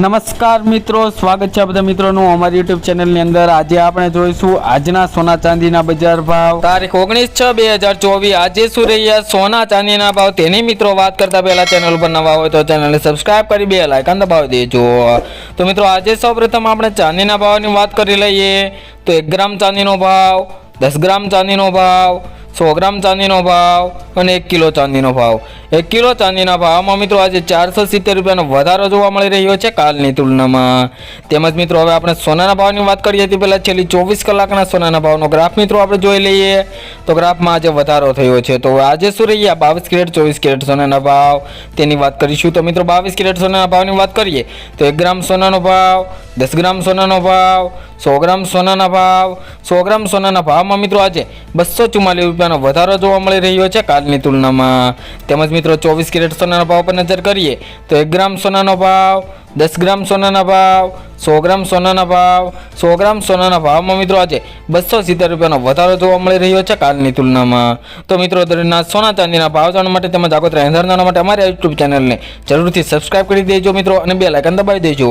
નમસ્કાર મિત્રો, સ્વાગત છે બધા મિત્રોનું અમારી યુટ્યુબ ચેનલની અંદર. આજે આપણે જોઈશું આજના સોના ચાંદીના બજાર ભાવ. તારીખ ઓગણીસ છ બે હજાર ચોવીસ. આજે શું રહ્યા સોના ચાંદીના ભાવ. તેની મિત્રો વાત કરતા પહેલા ચેનલ પર નવા હોય તો ચેનલને સબસ્ક્રાઇબ કરી, બે લાઇકન દબાવી દેજો. તો મિત્રો, આજે સૌપ્રથમ આપણે ચાંદીના ભાવની વાત કરી લઈએ. તો એક ગ્રામ ચાંદીનો ભાવ, દસ ગ્રામ ચાંદીનો ભાવ સો ગ્રામ ચાંદીનો ભાવ અને એક કિલો ચાંદીનો ભાવ. એક કિલો ચાંદીના ભાવમાં મિત્રો આજે ચારસો સિત્તેર રૂપિયાનો વધારો જોવા મળી રહ્યો છે કાલની તુલનામાં. તેમજ મિત્રો હવે આપણે સોનાના ભાવની વાત કરીએ તે પહેલાં છેલ્લી ચોવીસ કલાકના સોનાના ભાવનો ગ્રાફ મિત્રો આપણે જોઈ લઈએ. તો ગ્રાફમાં આજે વધારો થયો છે. તો આજે શું રહ્યા બાવીસ કેરેટ, ચોવીસ કેરેટ સોનાના ભાવ. તેની વાત કરીશું તો મિત્રો બાવીસ કેરેટ સોનાના ભાવની વાત કરીએ. તો એક ગ્રામ સોનાનો ભાવ, દસ ગ્રામ સોનાનો ભાવ સો ગ્રામ સોનાના ભાવ, સો ગ્રામ સોનાના ભાવમાં મિત્રો આજે બસો ચુમ્માલીસ રૂપિયાનો વધારો જોવા મળી રહ્યો છે કાલની તુલનામાં. તેમજ મિત્રો ચોવીસ કેરેટ સોનાના ભાવ પર નજર કરીએ તો એક ગ્રામ સોનાનો ભાવ, દસ ગ્રામ સોનાના ભાવ, સો ગ્રામ સોનાના ભાવ, સો ગ્રામ સોનાના ભાવમાં મિત્રો આજે બસો સિત્તેર રૂપિયાનો વધારો જોવા મળી રહ્યો છે કાલની તુલનામાં. તો મિત્રો દરના સોના ચાંદીના ભાવ જાણવા માટે તેમજ આગોતરા એંધાર જાણવા માટે અમારી યુટ્યુબ ચેનલને જરૂરથી સબસ્ક્રાઇબ કરી દેજો મિત્રો અને બે લાઇકન દબાવી દેજો.